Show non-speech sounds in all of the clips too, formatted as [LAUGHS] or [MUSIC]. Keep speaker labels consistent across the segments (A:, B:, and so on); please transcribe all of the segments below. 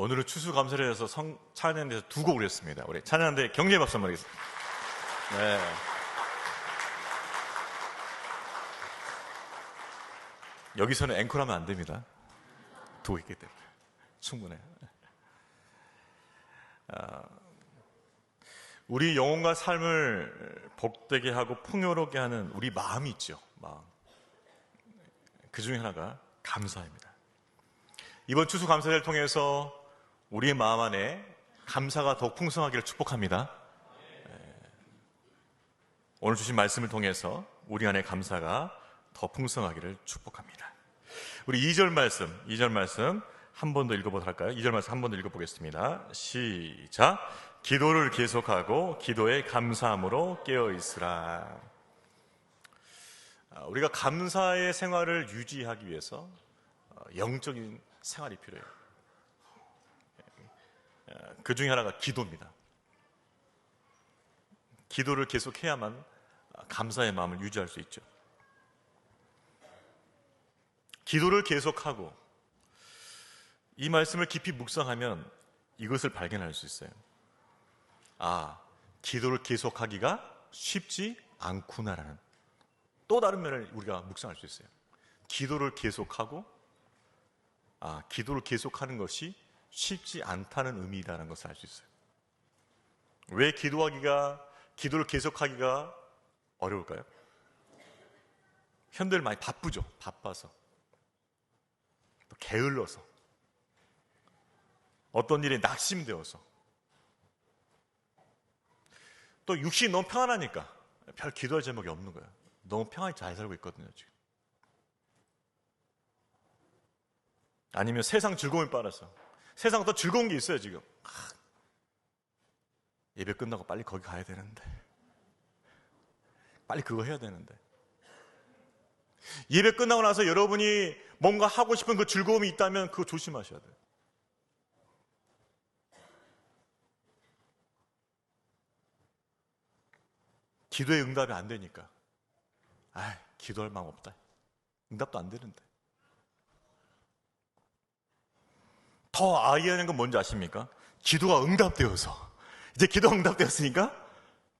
A: 오늘은 추수감사절에서 성 찬양대에서 두 곡을 했습니다. 우리 찬양대 경례 박수 한번 하겠습니다. 네. 여기서는 앵콜하면 안 됩니다. 두 있기 때문에 충분해. 아, 우리 영혼과 삶을 복되게 하고 풍요롭게 하는 우리 마음이 있죠. 마음. 그 중에 하나가 감사입니다. 이번 추수 감사를 통해서 우리의 마음 안에 감사가 더 풍성하기를 축복합니다. 네. 오늘 주신 말씀을 통해서 우리 안에 감사가 더 풍성하기를 축복합니다. 우리 2절 말씀, 2절 말씀 한 번 더 읽어보도록 할까요? 2절 말씀 한 번 더 읽어보겠습니다. 시작. 기도를 계속하고 기도에 감사함으로 깨어 있으라. 아, 우리가 감사의 생활을 유지하기 위해서 어, 영적인 생활이 필요해요. 어, 그 중에 하나가 기도입니다. 기도를 계속해야만 감사의 마음을 유지할 수 있죠. 기도를 계속하고 이 말씀을 깊이 묵상하면 이것을 발견할 수 있어요. 아, 기도를 계속하기가 쉽지 않구나라는 또 다른 면을 우리가 묵상할 수 있어요. 기도를 계속하고 아, 기도를 계속하는 것이 쉽지 않다는 의미라는 것을 알 수 있어요. 왜 기도하기가 기도를 계속하기가 어려울까요? 현대를 많이 바쁘죠. 바빠서. 또 게을러서. 어떤 일에 낙심되어서. 또 육신이 너무 평안하니까 별 기도할 제목이 없는 거예요. 너무 평안히 잘 살고 있거든요, 지금. 아니면 세상 즐거움에 빠져서 세상 더 즐거운 게 있어요, 지금. 아, 예배 끝나고 빨리 거기 가야 되는데. 빨리 그거 해야 되는데. 예배 끝나고 나서 여러분이 뭔가 하고 싶은 그 즐거움이 있다면 그거 조심하셔야 돼요. 기도의 응답이 안 되니까. 아, 기도할 마음 없다. 응답도 안 되는데. 더 아이하는 건 뭔지 아십니까? 기도가 응답되어서 이제 기도가 응답되었으니까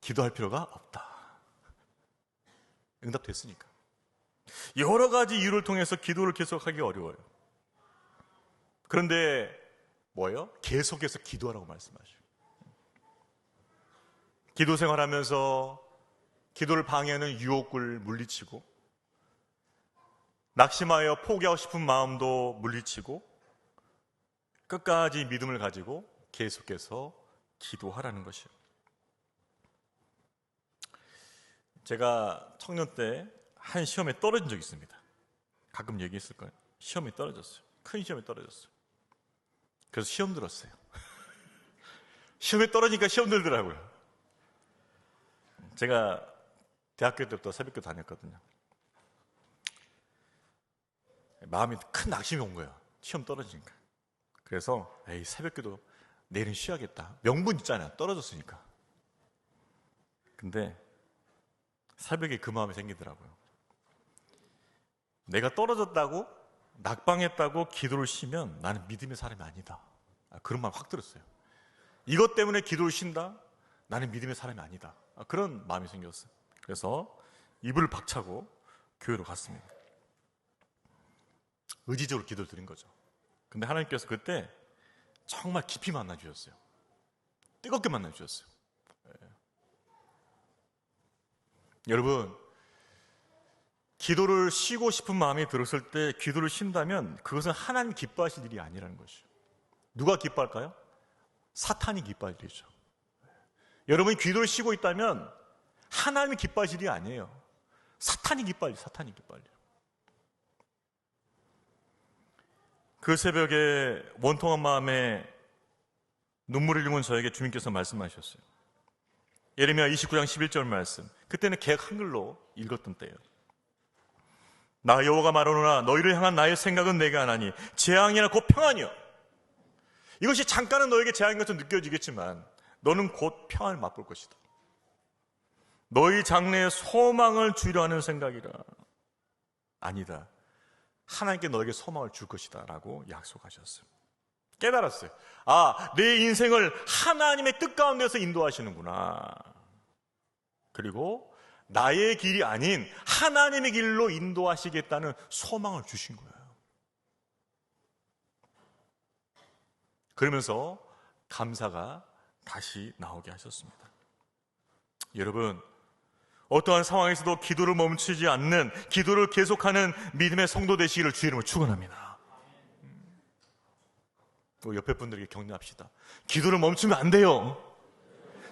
A: 기도할 필요가 없다. 응답됐으니까. 여러 가지 이유를 통해서 기도를 계속하기 어려워요. 그런데 뭐예요? 계속해서 기도하라고 말씀하셔요. 기도 생활하면서 기도를 방해하는 유혹을 물리치고 낙심하여 포기하고 싶은 마음도 물리치고 끝까지 믿음을 가지고 계속해서 기도하라는 것이요. 제가 청년 때 한 시험에 떨어진 적이 있습니다. 가끔 얘기했을 거예요. 시험에 떨어졌어요. 큰 시험에 떨어졌어요. 그래서 시험 들었어요. [LAUGHS] 시험에 떨어지니까 시험 들더라고요. 제가 대학교 때부터 새벽교 다녔거든요. 마음이 큰 낙심이 온 거예요. 시험 떨어지니까. 그래서 에이 새벽기도 내일은 쉬어야겠다. 명분 있잖아요. 떨어졌으니까. 근데 새벽에 그 마음이 생기더라고요. 내가 떨어졌다고 낙방했다고 기도를 쉬면 나는 믿음의 사람이 아니다. 아, 그런 말 확 들었어요. 이것 때문에 기도를 쉰다? 나는 믿음의 사람이 아니다. 아, 그런 마음이 생겼어요. 그래서 이불을 박차고 교회로 갔습니다. 의지적으로 기도를 드린 거죠. 근데 하나님께서 그때 정말 깊이 만나 주셨어요. 뜨겁게 만나 주셨어요. 예. 여러분, 기도를 쉬고 싶은 마음이 들었을 때 기도를 쉰다면 그것은 하나님 기뻐하실 일이 아니라는 것이죠. 누가 기뻐할까요? 사탄이 기뻐할 일이죠. 여러분이 기도를 쉬고 있다면 하나님이 기뻐하실 일이 아니에요. 사탄이 기뻐할 일, 사탄이 기뻐할 일. 그 새벽에 원통한 마음에 눈물을 흘리는 저에게 주님께서 말씀하셨어요. 예레미야 29장 11절 말씀. 그때는 개혁 한글로 읽었던 때예요. 나 여호와가 말하노라 너희를 향한 나의 생각은 내가 하나니 재앙이나 곧 평안이요. 이것이 잠깐은 너에게 재앙인 것처럼 느껴지겠지만 너는 곧 평안을 맛볼 것이다. 너희 장래에 소망을 주려 하는 생각이라. 아니다. 하나님께 너에게 소망을 줄 것이다 라고 약속하셨어요. 깨달았어요. 아, 내 인생을 하나님의 뜻 가운데서 인도하시는구나. 그리고 나의 길이 아닌 하나님의 길로 인도하시겠다는 소망을 주신 거예요. 그러면서 감사가 다시 나오게 하셨습니다. 여러분, 어떠한 상황에서도 기도를 멈추지 않는, 기도를 계속하는 믿음의 성도 되시기를 주의 이름으로 축원합니다. 또 옆에 분들에게 격려합시다. 기도를 멈추면 안 돼요.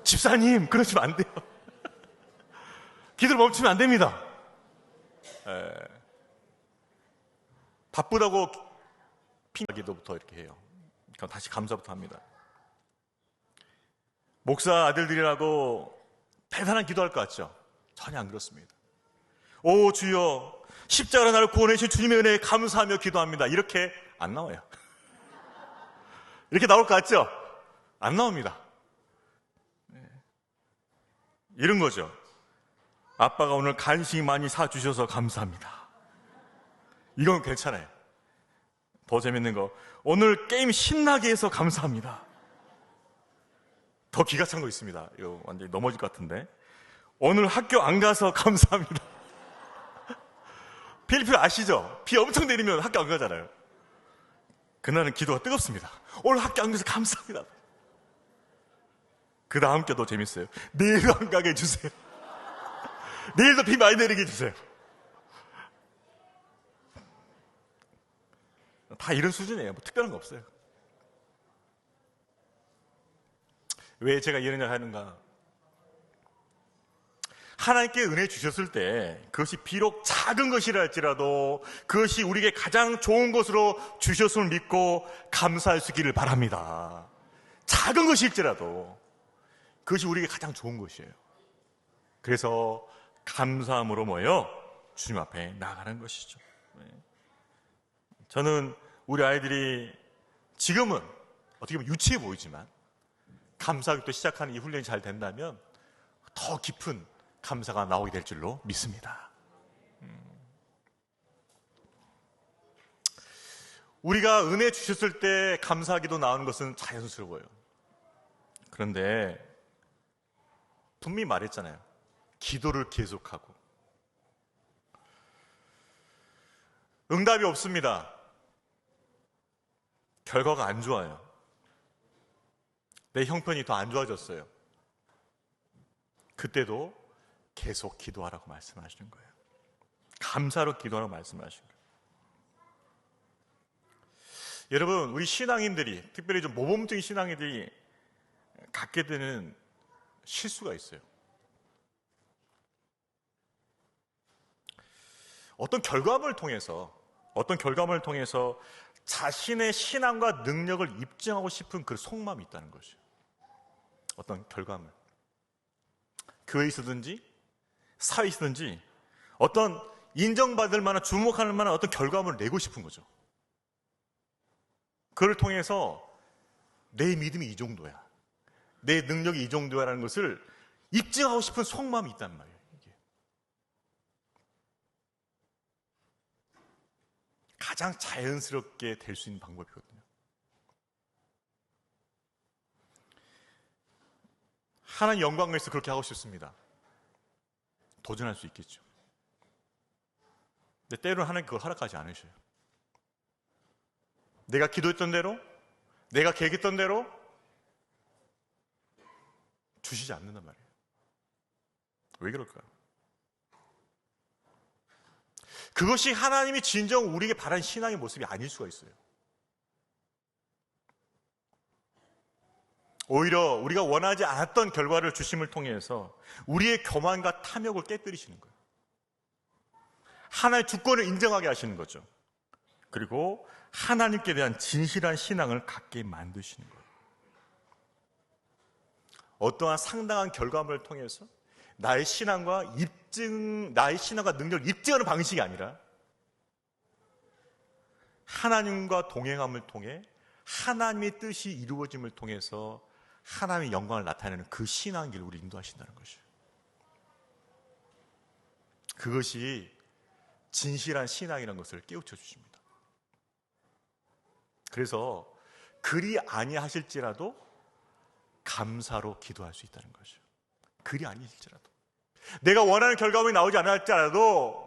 A: 집사님, 그러시면 안 돼요. 기도를 멈추면 안 됩니다. 에, 바쁘다고 핑계기도부터 이렇게 해요. 그럼 다시 감사부터 합니다. 목사 아들들이라고 대단한 기도할 것 같죠? 전혀 안 그렇습니다. 오 주여 십자가로 나를 구원해 주신 주님의 은혜에 감사하며 기도합니다. 이렇게 안 나와요. [LAUGHS] 이렇게 나올 것 같죠? 안 나옵니다. 네. 이런 거죠. 아빠가 오늘 간식 많이 사주셔서 감사합니다. 이건 괜찮아요. 더 재밌는 거. 오늘 게임 신나게 해서 감사합니다. 더 기가 찬 거 있습니다. 이거 완전히 넘어질 것 같은데. 오늘 학교 안 가서 [LAUGHS] 감사합니다. 필리핀 아시죠? 비 엄청 내리면 학교 안 가잖아요. 그날은 기도가 뜨겁습니다. 오늘 학교 안 가서 감사합니다. 그 다음 게 더 재밌어요. 내일도 안 가게 해주세요. 내일도 비 많이 내리게 해주세요. 다 이런 수준이에요. 뭐 특별한 거 없어요. 왜 제가 이런 일 하는가? 하나님께 은혜 주셨을 때 그것이 비록 작은 것이라 할지라도 그것이 우리에게 가장 좋은 것으로 주셨음을 믿고 감사할 수 있기를 바랍니다. 작은 것일지라도 그것이 우리에게 가장 좋은 것이에요. 그래서 감사함으로 모여 주님 앞에 나가는 것이죠. 네. 저는 우리 아이들이 지금은 어떻게 보면 유치해 보이지만 감사하게 시작하는 이 훈련이 잘 된다면 더 깊은 감사가 나오게 될 줄로 믿습니다. 음. 우리가 은혜 주셨을 때 감사하기도 나오는 것은 자연스러워요. 그런데 분명히 말했잖아요. 기도를 계속하고. 응답이 없습니다. 결과가 안 좋아요. 내 형편이 더 안 좋아졌어요. 그때도 계속 기도하라고 말씀하시는 거예요. 감사로 기도하라고 말씀하시는 거예요. 여러분, 우리 신앙인들이, 특별히 좀 모범적인 신앙인들이 갖게 되는 실수가 있어요. 어떤 결과물을 통해서, 어떤 결과물을 통해서 자신의 신앙과 능력을 입증하고 싶은 그 속마음이 있다는 것이죠. 어떤 결과물. 교회에 있든지 사회에 있든지 어떤 인정받을 만한 주목할 만한 어떤 결과물을 내고 싶은 거죠. 그를 통해서 내 믿음이 이 정도야. 내 능력이 이 정도야라는 것을 입증하고 싶은 속마음이 있단 말이에요. 이게. 가장 자연스럽게 될 수 있는 방법이거든요. 하나님 영광을 위해서 그렇게 하고 싶습니다. 도전할 수 있겠죠. 근데 때로는 하나님 그걸 허락하지 않으셔요. 내가 기도했던 대로, 내가 계획했던 대로 주시지 않는단 말이에요. 왜 그럴까요? 그것이 하나님이 진정 우리에게 바란 신앙의 모습이 아닐 수가 있어요. 오히려 우리가 원하지 않았던 결과를 주심을 통해서 우리의 교만과 탐욕을 깨뜨리시는 거예요. 하나의 주권을 인정하게 하시는 거죠. 그리고 하나님께 대한 진실한 신앙을 갖게 만드시는 거예요. 어떠한 상당한 결과물을 통해서 나의 신앙과 입증, 나의 신앙과 능력을 입증하는 방식이 아니라 하나님과 동행함을 통해 하나님의 뜻이 이루어짐을 통해서 하나님의 영광을 나타내는 그 신앙 길을 우리 인도하신다는 것이에요. 그것이 진실한 신앙이라는 것을 깨우쳐 주십니다. 그래서 그리 아니하실지라도 감사로 기도할 수 있다는 거죠. 그리 아니실지라도 내가 원하는 결과물이 나오지 않았더라도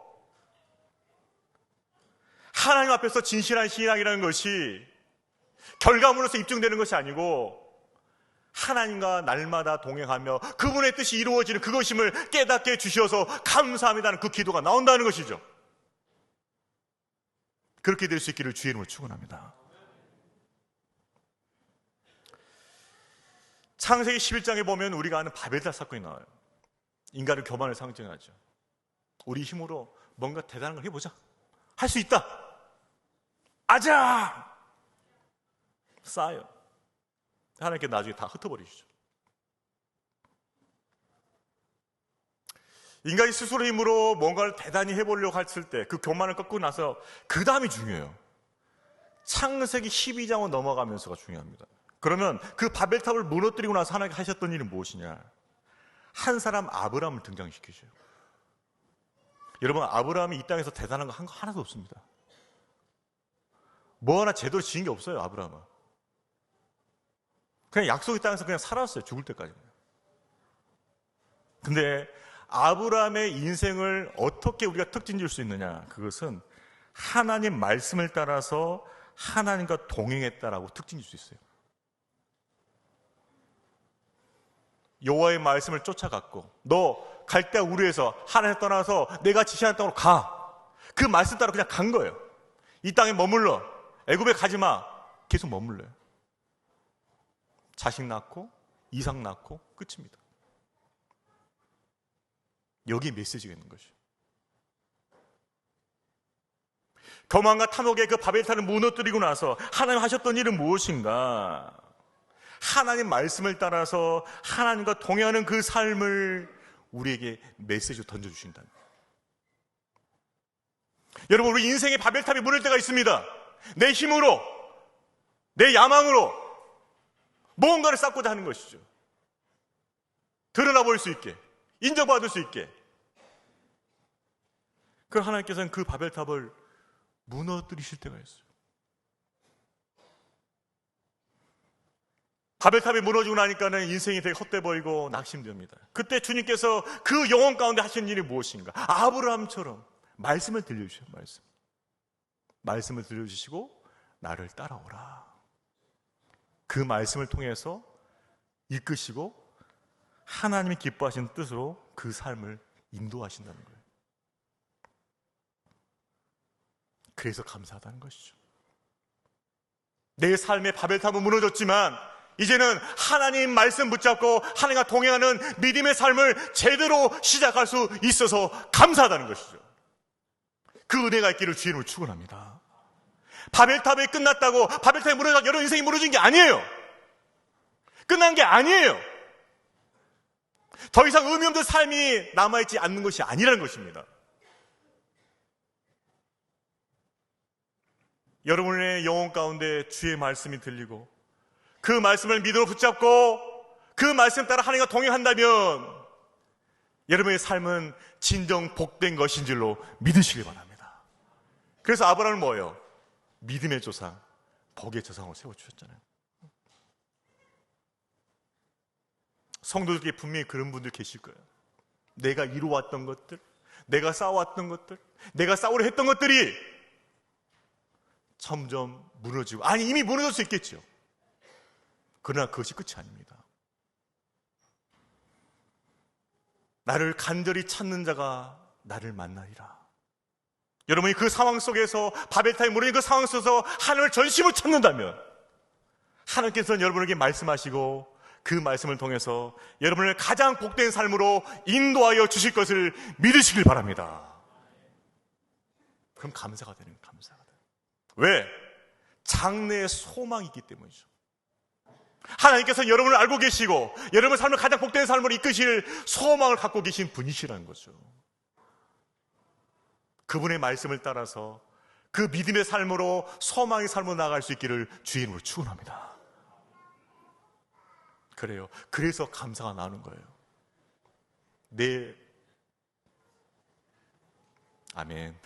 A: 하나님 앞에서 진실한 신앙이라는 것이 결과물로서 입증되는 것이 아니고 하나님과 날마다 동행하며 그분의 뜻이 이루어지는 그것임을 깨닫게 해주셔서 감사합니다는 그 기도가 나온다는 것이죠. 그렇게 될 수 있기를 주의 이름으로 축원합니다. 창세기 11장에 보면 우리가 아는 바벨탑 사건이 나와요. 인간의 교만을 상징하죠. 우리 힘으로 뭔가 대단한 걸 해보자. 할 수 있다. 아자! 쌓여. 하나님께 나중에 다 흩어버리시죠. 인간이 스스로 힘으로 뭔가를 대단히 해보려고 했을 때 그 교만을 꺾고 나서 그 다음이 중요해요. 창세기 12장으로 넘어가면서가 중요합니다. 그러면 그 바벨탑을 무너뜨리고 나서 하나님께 하셨던 일은 무엇이냐? 한 사람 아브라함을 등장시키죠. 여러분 아브라함이 이 땅에서 대단한 거 한 거 하나도 없습니다. 뭐 하나 제대로 지은 게 없어요 아브라함은. 그냥 약속의 땅에서 그냥 살았어요 죽을 때까지. 근데 아브라함의 인생을 어떻게 우리가 특징 줄 수 있느냐? 그것은 하나님 말씀을 따라서 하나님과 동행했다라고 특징 줄 수 있어요. 여호와의 말씀을 쫓아갔고 너 갈대 우르에서 하나님 떠나서 내가 지시하는 땅으로 가. 그 말씀 따라 그냥 간 거예요. 이 땅에 머물러. 애굽에 가지 마. 계속 머물러요. 자식 낳고 이상 낳고 끝입니다. 여기 메시지가 있는 것이죠. 교만과 탐욕의 그 바벨탑을 무너뜨리고 나서 하나님 하셨던 일은 무엇인가? 하나님 말씀을 따라서 하나님과 동행하는 그 삶을 우리에게 메시지로 던져주신다. 여러분, 우리 인생의 바벨탑이 무너질 때가 있습니다. 내 힘으로, 내 야망으로 무언가를 쌓고자 하는 것이죠. 드러나 보일 수 있게, 인정받을 수 있게. 그 하나님께서는 그 바벨탑을 무너뜨리실 때가 있어요. 바벨탑이 무너지고 나니까는 인생이 되게 헛돼 보이고 낙심됩니다. 그때 주님께서 그 영혼 가운데 하신 일이 무엇인가? 아브라함처럼 말씀을 들려주셔요, 말씀. 말씀을 들려주시고 나를 따라오라. 그 말씀을 통해서 이끄시고 하나님이 기뻐하시는 뜻으로 그 삶을 인도하신다는 거예요. 그래서 감사하다는 것이죠. 내 삶의 바벨탑은 무너졌지만 이제는 하나님 말씀 붙잡고 하나님과 동행하는 믿음의 삶을 제대로 시작할 수 있어서 감사하다는 것이죠. 그 은혜가 있기를 주님을 축원합니다. 바벨탑이 끝났다고 바벨탑이 무너져 여러분 인생이 무너진 게 아니에요. 끝난 게 아니에요. 더 이상 의미 없는 삶이 남아있지 않는 것이 아니라는 것입니다. 여러분의 영혼 가운데 주의 말씀이 들리고 그 말씀을 믿음으로 붙잡고 그 말씀 따라 하나님과 동행한다면 여러분의 삶은 진정 복된 것인 줄로 믿으시길 바랍니다. 그래서 아브라함은 뭐예요? 믿음의 조상, 복의 조상으로 세워주셨잖아요. 성도들께 분명히 그런 분들 계실 거예요. 내가 이루어왔던 것들, 내가 쌓아왔던 것들, 내가 쌓으려 했던 것들이 점점 무너지고, 아니, 이미 무너질 수 있겠죠. 그러나 그것이 끝이 아닙니다. 나를 간절히 찾는 자가 나를 만나리라. 여러분이 그 상황 속에서 바벨탑이 무너진 그 상황 속에서 하나님을 전심으로 찾는다면 하나님께서는 여러분에게 말씀하시고 그 말씀을 통해서 여러분을 가장 복된 삶으로 인도하여 주실 것을 믿으시길 바랍니다. 그럼 감사가 되는 감사가 돼요. 왜? 장래의 소망이 있기 때문이죠. 하나님께서 여러분을 알고 계시고 여러분의 삶을 가장 복된 삶으로 이끄실 소망을 갖고 계신 분이시라는 거죠. 그분의 말씀을 따라서 그 믿음의 삶으로 소망의 삶으로 나아갈 수 있기를 주의 이름으로 축원합니다. 그래요. 그래서 감사가 나는 거예요. 내 아멘.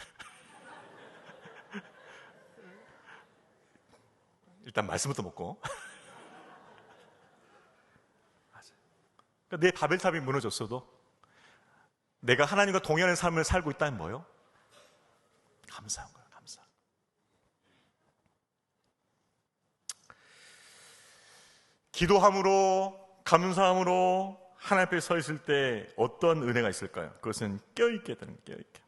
A: [LAUGHS] 일단 말씀부터 먹고. [LAUGHS] 그러니까 내 바벨탑이 무너졌어도 내가 하나님과 동행하는 삶을 살고 있다는 뭐요? 감사한 거예요. 감사. 기도함으로 감사함으로 하나님 앞에 서 있을 때 어떤 은혜가 있을까요? 그것은 껴있게 되는 껴있게.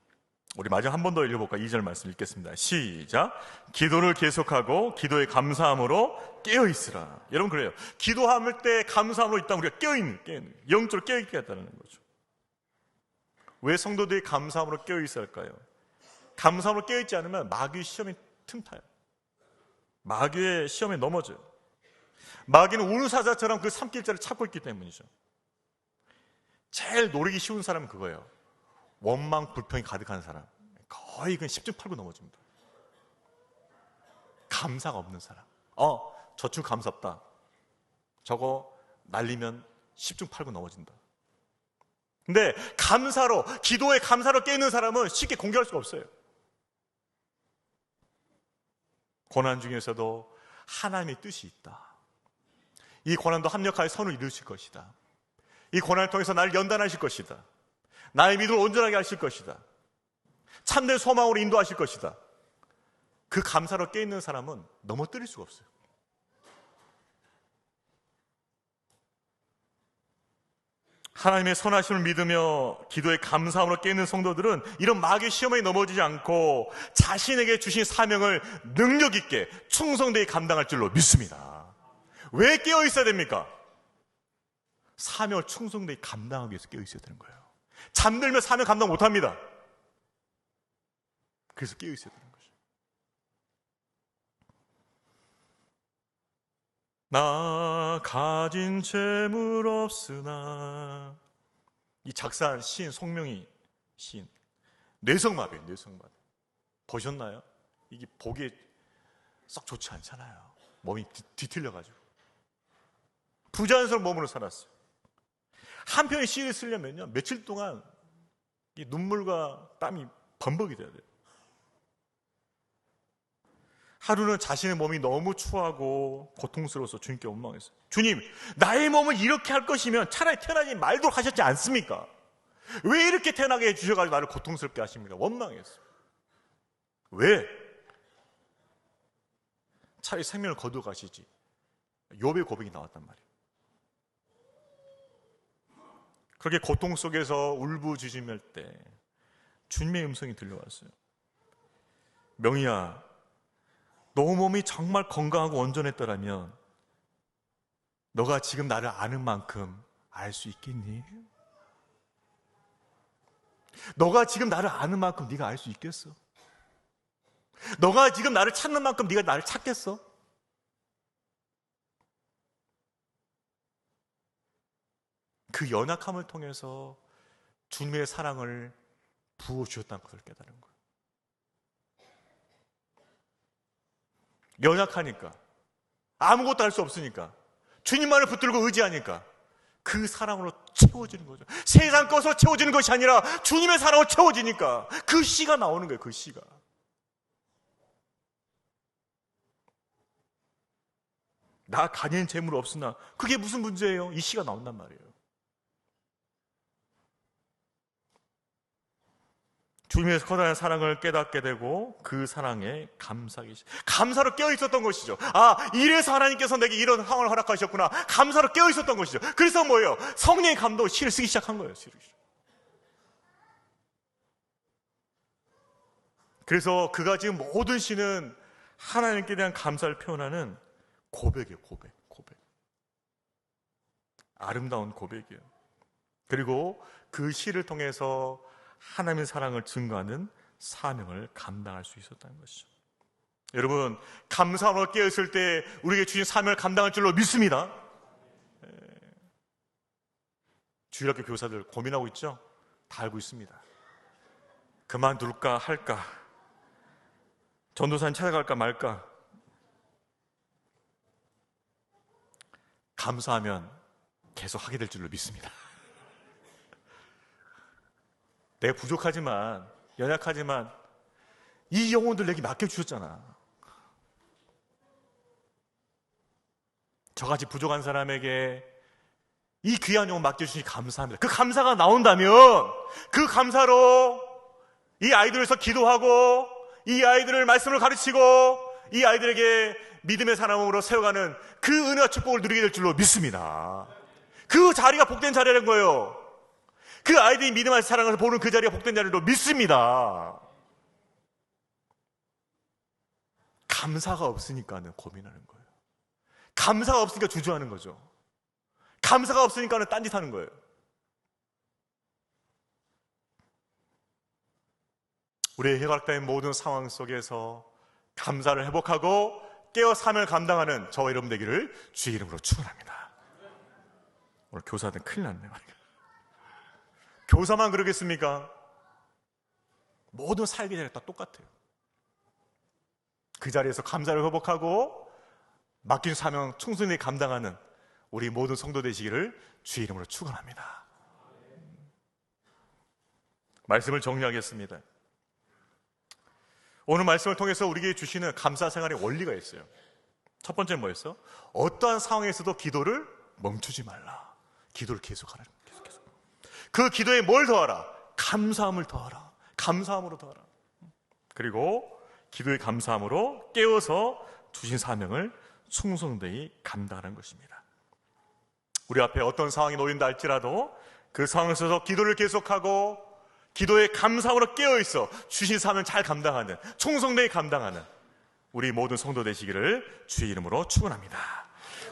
A: 우리 마지막 한번 더 읽어볼까? 2절 말씀 읽겠습니다. 시작. 기도를 계속하고 기도에 감사함으로 깨어있으라. 여러분 그래요. 기도할 때 감사함으로 있다면 우리가 깨어있는, 깨어있는. 영적으로 깨어있게 했다는 거죠. 왜 성도들이 감사함으로 깨어있어야 할까요? 감사함으로 깨어있지 않으면 마귀 시험이 틈타요. 마귀의 시험에 넘어져요. 마귀는 울사자처럼 그 삼킬자를 찾고 있기 때문이죠. 제일 노리기 쉬운 사람은 그거예요. 원망, 불평이 가득한 사람. 거의 그 10중 8구 넘어집니다. 감사가 없는 사람. 어, 저축 감사 없다. 저거 날리면 10중 8구 넘어진다. 근데 감사로, 기도에 감사로 깨있는 사람은 쉽게 공개할 수가 없어요. 고난 중에서도 하나님의 뜻이 있다. 이 고난도 합력하여 선을 이루실 것이다. 이 고난을 통해서 나를 연단하실 것이다. 나의 믿음을 온전하게 하실 것이다. 참된 소망으로 인도하실 것이다. 그 감사로 깨있는 사람은 넘어뜨릴 수가 없어요. 하나님의 선하심을 믿으며 기도에 감사함으로 깨있는 성도들은 이런 마귀 시험에 넘어지지 않고 자신에게 주신 사명을 능력 있게 충성되게 감당할 줄로 믿습니다. 왜 깨어 있어야 됩니까? 사명을 충성되게 감당하기 위해서 깨어 있어야 되는 거예요. 잠들면 사명 감당 못 합니다. 그래서 깨어 있어야 되는 거죠. 나 가진 재물 없으나 이 작사한 시인 송명희 시인 뇌성마비 뇌성마비 보셨나요? 이게 보기에 썩 좋지 않잖아요. 몸이 뒤, 틀려 가지고 부자연스러운 몸으로 살았어요. 한 편의 시를 쓰려면요 며칠 동안 이 눈물과 땀이 범벅이 돼야 돼요. 하루는 자신의 몸이 너무 추하고 고통스러워서 주님께 원망했어요. 주님, 나의 몸을 이렇게 할 것이면 차라리 태어나지 말도록 하셨지 않습니까? 왜 이렇게 태어나게 해주셔가지고 나를 고통스럽게 하십니까? 원망했어요. 왜? 차라리 생명을 거두어 가시지. 요배 고백이 나왔단 말이에요. 그렇게 고통 속에서 울부짖으며 때 주님의 음성이 들려왔어요. 명희야, 너 몸이 정말 건강하고 온전했더라면 너가 지금 나를 아는 만큼 알 수 있겠니? 너가 지금 나를 아는 만큼 네가 알 수 있겠어? 너가 지금 나를 찾는 만큼 네가 나를 찾겠어? 그 연약함을 통해서 주님의 사랑을 부어 주셨다는 것을 깨달은 거예요. 연약하니까 아무것도 할 수 없으니까 주님만을 붙들고 의지하니까 그 사랑으로 채워지는 거죠. 세상 것으로 채워지는 것이 아니라 주님의 사랑으로 채워지니까 그 씨가 나오는 거예요. 그 씨가. 나 가진 재물 없으나 그게 무슨 문제예요? 이 씨가 나온단 말이에요. 주님의 커다란 사랑을 깨닫게 되고 그 사랑에 감사하기 감사로 깨어 있었던 것이죠. 아 이래서 하나님께서 내게 이런 상황을 허락하셨구나. 감사로 깨어 있었던 것이죠. 그래서 뭐예요? 성령의 감독 시를 쓰기 시작한 거예요. 시를. 그래서 그가 지금 모든 시는 하나님께 대한 감사를 표현하는 고백이에요. 고백, 고백. 아름다운 고백이에요. 그리고 그 시를 통해서 하나님의 사랑을 증거하는 사명을 감당할 수 있었다는 것이죠. 여러분, 감사함으로 깨었을 때 우리에게 주신 사명을 감당할 줄로 믿습니다. 주일학교 교사들 고민하고 있죠? 다 알고 있습니다. 그만둘까 할까? 전도사님 찾아갈까 말까? 감사하면 계속 하게 될 줄로 믿습니다. 내가 부족하지만 연약하지만 이 영혼들 내게 맡겨주셨잖아. 저같이 부족한 사람에게 이 귀한 영혼 맡겨주시니 감사합니다. 그 감사가 나온다면 그 감사로 이 아이들에서 기도하고 이 아이들을 말씀을 가르치고 이 아이들에게 믿음의 사람으로 세워가는 그 은혜와 축복을 누리게 될 줄로 믿습니다. 그 자리가 복된 자리라는 거예요. 그 아이들이 믿음의 사랑을 보는 그 자리가 복된 자리로 믿습니다. 감사가 없으니까는 고민하는 거예요. 감사가 없으니까 주저하는 거죠. 감사가 없으니까는 딴짓 하는 거예요. 우리의 휘락된 모든 상황 속에서 감사를 회복하고 깨어 삶을 감당하는 저와 여러분 되기를 주의 이름으로 축원합니다. 오늘 교사들 큰일 났네. 교사만 그러겠습니까? 모든 살기 전에 다 똑같아요. 그 자리에서 감사를 회복하고 맡긴 사명 충성히 감당하는 우리 모든 성도 되시기를 주의 이름으로 축원합니다. 말씀을 정리하겠습니다. 오늘 말씀을 통해서 우리에게 주시는 감사 생활의 원리가 있어요. 첫 번째 뭐였어? 어떠한 상황에서도 기도를 멈추지 말라. 기도를 계속하라. 그 기도에 뭘 더하라? 감사함을 더하라. 감사함으로 더하라. 그리고 기도의 감사함으로 깨워서 주신 사명을 충성되이 감당하는 것입니다. 우리 앞에 어떤 상황이 놓인다 할지라도 그 상황 속에서 기도를 계속하고 기도의 감사함으로 깨어 있어 주신 사명 잘 감당하는 총성되이 감당하는 우리 모든 성도 되시기를 주의 이름으로 축원합니다.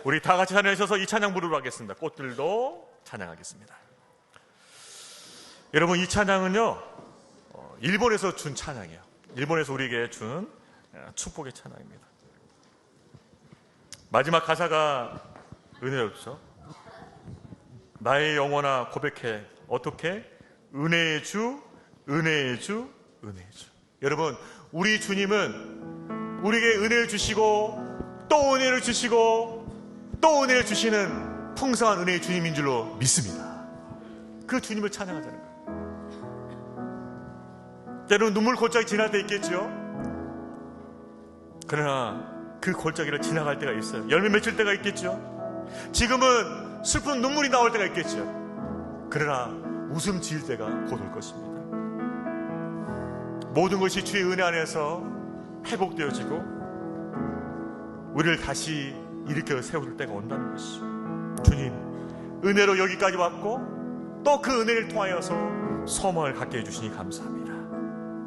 A: 우리 다 같이 찬양하셔서 이 찬양 부르러 하겠습니다. 꽃들도 찬양하겠습니다. 여러분 이 찬양은요 어, 일본에서 준 찬양이에요. 일본에서 우리에게 준 어, 축복의 찬양입니다. 마지막 가사가 은혜롭죠. 나의 영혼아 고백해 어떻게 은혜의 주, 은혜의 주, 은혜의 주. 여러분, 우리 주님은 우리에게 은혜를 주시고 또 은혜를 주시고 또 은혜를 주시는 풍성한 은혜의 주님인 줄로 믿습니다. 그 주님을 찬양하자는 거예요. 때로는 눈물 골짜기 지날 때 있겠죠. 그러나 그 골짜기를 지나갈 때가 있어요. 열매 맺힐 때가 있겠죠. 지금은 슬픈 눈물이 나올 때가 있겠죠. 그러나 웃음 지을 때가 곧 올 것입니다. 모든 것이 주의 은혜 안에서 회복되어지고 우리를 다시 일으켜 세울 때가 온다는 것이죠. 주님, 은혜로 여기까지 왔고 또 그 은혜를 통하여서 소망을 갖게 해주시니 감사합니다.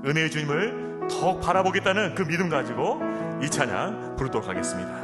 A: 은혜의 주님을 더욱 바라보겠다는 그 믿음 가지고 이 찬양 부르도록 하겠습니다.